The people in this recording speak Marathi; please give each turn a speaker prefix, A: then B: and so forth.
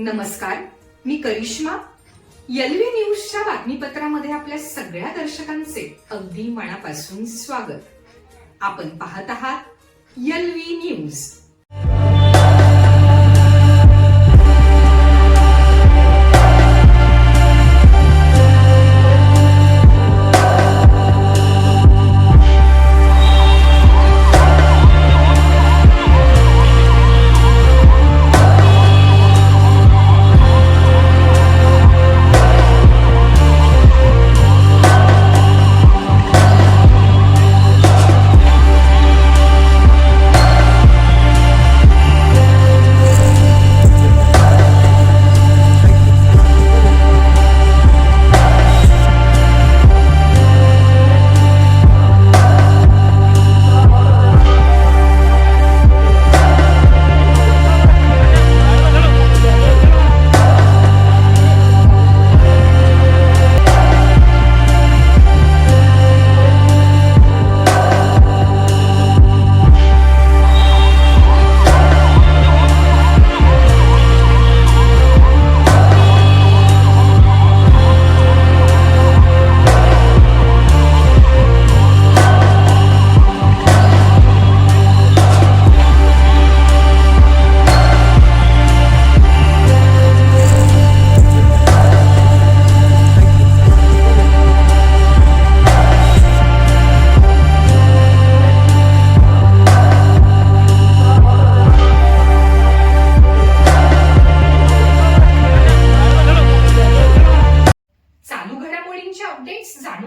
A: नमस्कार मी करिश्मा. यलवी न्यूजच्या बातमीपत्रामध्ये आपल्या सगळ्या दर्शकांचे अगदी मनापासून स्वागत. आपण पाहत आहात यलवी न्यूज.